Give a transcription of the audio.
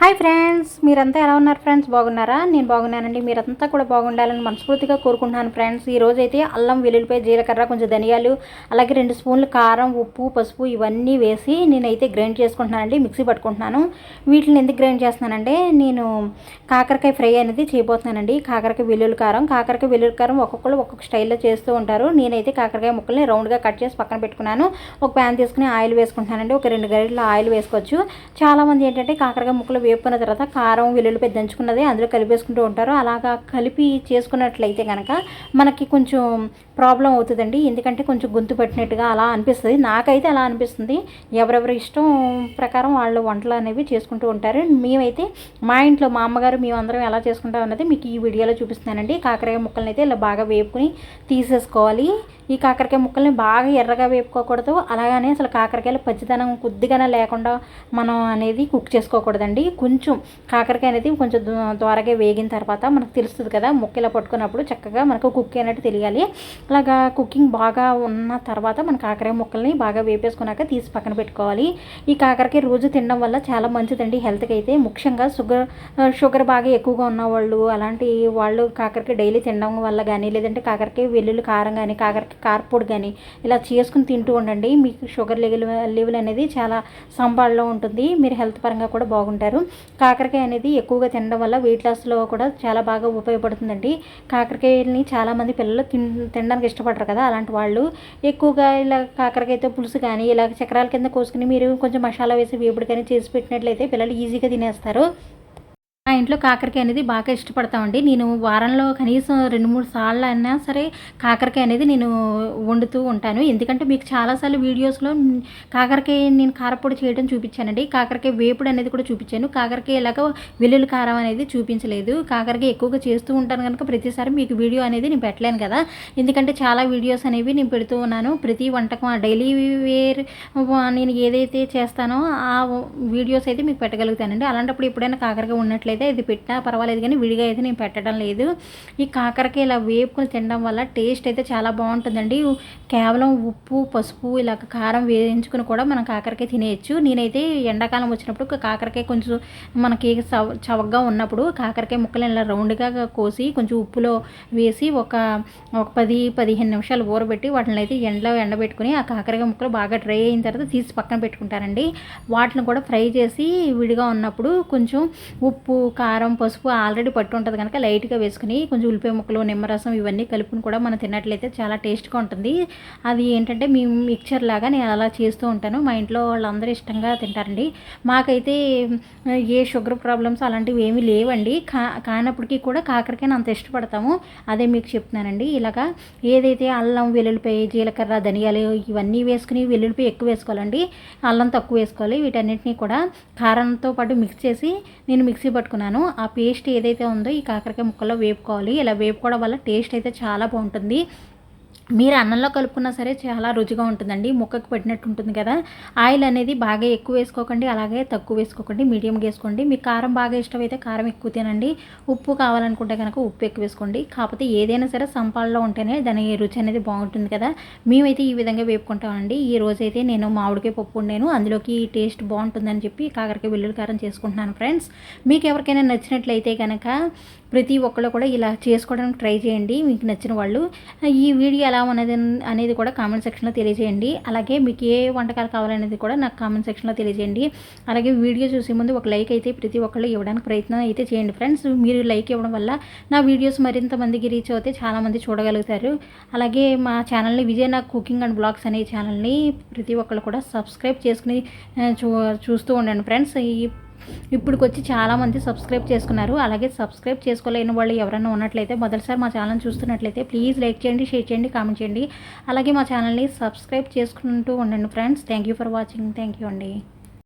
Hi friends మీరంతా ఎలా ఉన్నారు ఫ్రెండ్స్ బాగున్నారా? నేను బాగున్నానండి. మీరంతా కూడా బాగుండాలని మనస్ఫూర్తిగా కోరుకుంటున్నాను ఫ్రెండ్స్ ఈ రోజు అయితే అల్లం వెల్లుల్లిపాయ జీలకర్ర కొంచెం ధనియాలు అలాగే రెండు స్పూన్లు కారం ఉప్పు పసుపు ఇవన్నీ వేసి నేనైతే గ్రైండ్ చేసుకుంటున్నానండి. మిక్సీ పట్టుకుంటున్నాను. వీటిని ఎందుకు గ్రైండ్ చేస్తున్నానంటే నేను కాకరకాయ ఫ్రై అనేది చేయబోతున్నానండి. కాకరకాయ వెల్లుల్లి కారం. కాకరకాయ వెల్లుల్లి కారం ఒక్కొక్కరు ఒక్కొక్క స్టైల్లో చేస్తూ ఉంటారు. నేనైతే కాకరకాయ ముక్కల్ని రౌండ్గా కట్ చేసి పక్కన పెట్టుకున్నాను. ఒక ప్యాన్ తీసుకుని ఆయిల్ వేసుకుంటున్నానండి. ఒక రెండు గరిటల ఆయిల్ వేసుకోవచ్చు. చాలామంది ఏంటంటే కాకరకాయ ముక్కలు వేపుకున్న తర్వాత కారం వెల్లుల్లిపాయ దంచుకున్నది అందులో కలిపేసుకుంటూ ఉంటారు. అలాగా కలిపి చేసుకున్నట్లయితే కనుక మనకి కొంచెం ప్రాబ్లం అవుతుందండి. ఎందుకంటే కొంచెం గొంతు పట్టినట్టుగా అలా అనిపిస్తుంది. నాకైతే అలా అనిపిస్తుంది. ఎవరెవరి ఇష్టం ప్రకారం వాళ్ళు వంటలు అనేవి చేసుకుంటూ ఉంటారు. మేమైతే మా ఇంట్లో మా అమ్మగారు మేమందరం ఎలా చేసుకుంటాం అన్నది మీకు ఈ వీడియోలో చూపిస్తున్నానండి. కాకరకాయ ముక్కలను అయితే ఇలా బాగా వేపుకుని తీసేసుకోవాలి. ఈ కాకరకాయ ముక్కల్ని బాగా ఎర్రగా వేపుకోకూడదు. అలాగనే అసలు కాకరకాయలు పచ్చిదనం కొద్దిగానే లేకుండా మనం అనేది కుక్ చేసుకోకూడదండి. కొంచెం కాకరకాయ అనేది కొంచెం ద్వారగా వేగిన తర్వాత మనకు తెలుస్తుంది కదా ముక్క ఇలా పట్టుకున్నప్పుడు చక్కగా మనకు కుక్ అయినట్టు తెలియాలి. అలాగా కుకింగ్ బాగా ఉన్న తర్వాత మన కాకరకాయ ముక్కల్ని బాగా వేపేసుకున్నాక తీసి పక్కన పెట్టుకోవాలి. ఈ కాకరకాయ రోజు తినడం వల్ల చాలా మంచిదండి హెల్త్కి అయితే. ముఖ్యంగా షుగర్ షుగర్ uh, బాగా ఎక్కువగా ఉన్న వాళ్ళు అలాంటి వాళ్ళు కాకరకాయ డైలీ తినడం వల్ల కానీ లేదంటే కాకరకాయ వెల్లుల్లి కారం కానీ కాకరకాయ కార్పొడి కానీ ఇలా చేసుకుని తింటూ ఉండండి. మీకు షుగర్ లెవెల్ లెవెల్ అనేది చాలా సంబాల్లో ఉంటుంది. మీరు హెల్త్ పరంగా కూడా బాగుంటారు. కాకరకాయ అనేది ఎక్కువగా తినడం వల్ల వెయిట్ లాస్లో కూడా చాలా బాగా ఉపయోగపడుతుందండి. కాకరకాయని చాలామంది పిల్లలు తిన్ తినడానికి ఇష్టపడరు కదా అలాంటి వాళ్ళు. ఎక్కువగా ఇలా కాకరకాయతో పులుసు కానీ ఇలా చక్రాల కింద కోసుకుని మీరు కొంచెం మసాలా వేసి వేపుడు కానీ చేసి పెట్టినట్లయితే పిల్లలు ఈజీగా తినేస్తారు. మా ఇంట్లో కాకరకాయ అనేది బాగా ఇష్టపడతామండి. నేను వారంలో కనీసం రెండు మూడు సార్లు అయినా సరే కాకరకాయ అనేది నేను వండుతూ ఉంటాను. ఎందుకంటే మీకు చాలాసార్లు వీడియోస్లో కాకరకాయ నేను కారపొడి చేయడం చూపించానండి. కాకరకాయ వేపుడు అనేది కూడా చూపించాను. కాకరకాయ ఇలాగ వెల్లుల్లి కారం అనేది చూపించలేదు. కాకరకాయ ఎక్కువగా చేస్తూ ఉంటాను కనుక ప్రతిసారి మీకు వీడియో అనేది నేను పెట్టలేను కదా. ఎందుకంటే చాలా వీడియోస్ అనేవి నేను పెడుతూ ఉన్నాను. ప్రతి వంటకం డైలీ వేర్ నేను ఏదైతే చేస్తానో ఆ వీడియోస్ అయితే మీకు పెట్టగలుగుతానండి. అలాంటప్పుడు ఎప్పుడైనా కాకరకాయ ఉన్నట్లయితే అయితే ఇది పెట్టినా పర్వాలేదు కానీ విడిగా అయితే నేను పెట్టడం లేదు. ఈ కాకరకాయ ఇలా వేపుకొని తినడం వల్ల టేస్ట్ అయితే చాలా బాగుంటుందండి. కేవలం ఉప్పు పసుపు ఇలా కారం వేయించుకుని కూడా మనం కాకరకాయ తినేయచ్చు. నేనైతే ఎండాకాలం వచ్చినప్పుడు కాకరకాయ కొంచెం మనకి చవగ్గా ఉన్నప్పుడు కాకరకాయ ముక్కలు ఇలా రౌండ్గా కోసి కొంచెం ఉప్పులో వేసి ఒక ఒక పది పదిహేను నిమిషాలు ఊరబెట్టి వాటిని అయితే ఎండలో ఎండబెట్టుకుని ఆ కాకరకాయ ముక్కలు బాగా డ్రై అయిన తర్వాత తీసి పక్కన పెట్టుకుంటారండి వాటిని కూడా ఫ్రై చేసి విడిగా ఉన్నప్పుడు కొంచెం ఉప్పు కారం పసుపు ఆల్రెడీ పట్టు ఉంటుంది కనుక లైట్గా వేసుకుని కొంచెం ఉల్లిపాయ ముక్కలు నిమ్మరసం ఇవన్నీ కలుపుకుని కూడా మనం తిన్నట్లయితే చాలా టేస్ట్గా ఉంటుంది. అది ఏంటంటే మీ మిక్చర్ లాగా నేను అలా చేస్తూ ఉంటాను. మా ఇంట్లో వాళ్ళందరూ ఇష్టంగా తింటారండి. మాకైతే ఏ షుగర్ ప్రాబ్లమ్స్ అలాంటివి ఏమీ లేవండి. కా కానప్పటికీ కూడా కాకరకాయ అంత ఇష్టపడతాము. అదే మీకు చెప్తున్నానండి. ఇలాగా ఏదైతే అల్లం వెల్లుల్లిపాయ జీలకర్ర ధనియాలు ఇవన్నీ వేసుకుని వెల్లుల్లిపాయ ఎక్కువ వేసుకోవాలండి. అల్లం తక్కువ వేసుకోవాలి. వీటన్నిటిని కూడా కారంతో పాటు మిక్స్ చేసి నేను మిక్సీ పట్టుకుని తీసుకున్నాను ఆ పేస్ట్ ఏదైతే ఉందో ఈ కాకరకాయ ముక్కల్లో వేపుకోవాలి. ఇలా వేపుకోవడం వల్ల టేస్ట్ అయితే చాలా బాగుంటుంది. మీరు అన్నంలో కలుపుకున్నా సరే చాలా రుచిగా ఉంటుందండి. ముక్కకు పెట్టినట్టు ఉంటుంది కదా. ఆయిల్ అనేది బాగా ఎక్కువ వేసుకోకండి. అలాగే తక్కువ వేసుకోకండి. మీడియం వేసుకోండి. మీకు కారం బాగా ఇష్టమైతే కారం ఎక్కువ తినండి. ఉప్పు కావాలనుకుంటే కనుక ఉప్పు ఎక్కువ వేసుకోండి. కాకపోతే ఏదైనా సరే సంపాల్లో ఉంటేనే దాని రుచి అనేది బాగుంటుంది కదా. మేమైతే ఈ విధంగా వేపుకుంటామండి. ఈ రోజైతే నేను మామిడికాయ పప్పు ఉండేను అందులోకి టేస్ట్ బాగుంటుందని చెప్పి కాకరకాయ వెల్లుల్లి కారం చేసుకుంటున్నాను ఫ్రెండ్స్. మీకు ఎవరికైనా నచ్చినట్లయితే కనుక ప్రతి ఒక్కళ్ళు కూడా ఇలా చేసుకోవడానికి ట్రై చేయండి. మీకు నచ్చిన వాళ్ళు. ఈ వీడియో ఎలా ఉన్నది అనేది కూడా కామెంట్ సెక్షన్లో తెలియజేయండి. అలాగే మీకు ఏ వంటకాలు కావాలనేది కూడా నాకు కామెంట్ సెక్షన్లో తెలియజేయండి. అలాగే వీడియో చూసే ముందు ఒక లైక్ అయితే ప్రతి ఒక్కళ్ళు ఇవ్వడానికి ప్రయత్నం అయితే చేయండి. ఫ్రెండ్స్ మీరు లైక్ ఇవ్వడం వల్ల నా వీడియోస్ మరింత మందికి రీచ్ అవుతే చాలామంది చూడగలుగుతారు. అలాగే మా ఛానల్ని విజయ నా కుకింగ్ అండ్ బ్లాగ్స్ అనే ఛానల్ని ప్రతి ఒక్కళ్ళు కూడా సబ్స్క్రైబ్ చేసుకుని చూ చూస్తూ ఉండండి. ఫ్రెండ్స్ ఈ ఇప్పుడుకొచ్చి చాలామంది సబ్స్క్రైబ్ చేసుకున్నారు. అలాగే సబ్స్క్రైబ్ చేసుకోలేని వాళ్ళు ఎవరైనా ఉన్నట్లయితే మొదటిసారి మా ఛానల్ చూస్తున్నట్లయితే ప్లీజ్ లైక్ చేయండి షేర్ చేయండి కామెంట్ చేయండి. అలాగే మా ఛానల్ని సబ్స్క్రైబ్ చేసుకుంటూ ఉండండి friends thank you for watching thank you అండి.